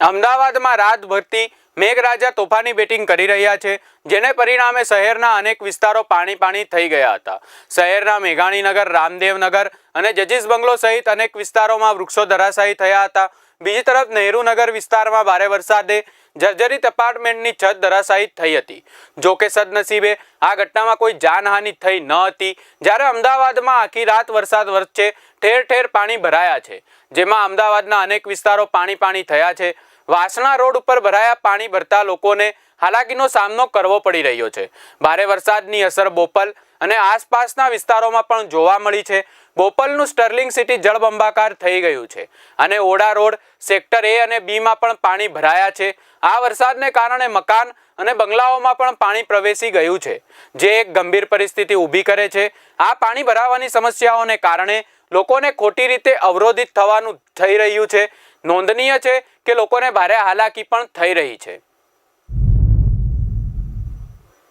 અમદાવાદમાં રાત ભરતી મેઘરાજા તોફાની બેટિંગ કરી રહ્યા છે, જેને પરિણામે શહેરના અનેક વિસ્તારો પાણી પાણી થઈ ગયા હતા. શહેરના મેઘાણીનગર, રામદેવનગર અને જજીસ બંગલો સહિત અનેક વિસ્તારોમાં વૃક્ષો ધરાશાયી થયા હતા. બીજી તરફ નહેરુનગર વિસ્તારમાં ભારે વરસાદે જર્જરિત એપાર્ટમેન્ટની છત ધરાશાયી થઈ હતી. જો કે સદનસીબે આ ઘટનામાં કોઈ જાનહાનિ થઈ ન હતી. જ્યારે અમદાવાદમાં આખી રાત વરસાદ વચ્ચે ઠેર ઠેર પાણી ભરાયા છે. જેમાં અમદાવાદના અનેક વિસ્તારો પાણી પાણી થયા છે. વાસણા રોડ ઉપર ભરાયા પાણી ભરતા લોકોને હાલાકીનો સામનો કરવો પડી રહ્યો છે. ભારે વરસાદની અસર બોપલ અને આસપાસના વિસ્તારોમાં પણ જોવા મળી છે. બોપલનું સ્ટર્લિંગ સિટી જળબંબાકાર થઈ ગયું છે અને ઓડા રોડ, સેક્ટર એ અને બીમાં પણ પાણી ભરાયા છે. આ વરસાદને કારણે મકાન અને બંગલાઓમાં પણ પાણી પ્રવેશી ગયું છે. જે એક ગંભીર પરિસ્થિતિ ઊભી કરે છે. આ પાણી ભરાવાની સમસ્યાઓને કારણે લોકોને ખોટી રીતે અવરોધિત થવાનું થઈ રહ્યું છે. નોંધનીય છે કે લોકોને ભારે હાલાકી પણ થઈ રહી છે.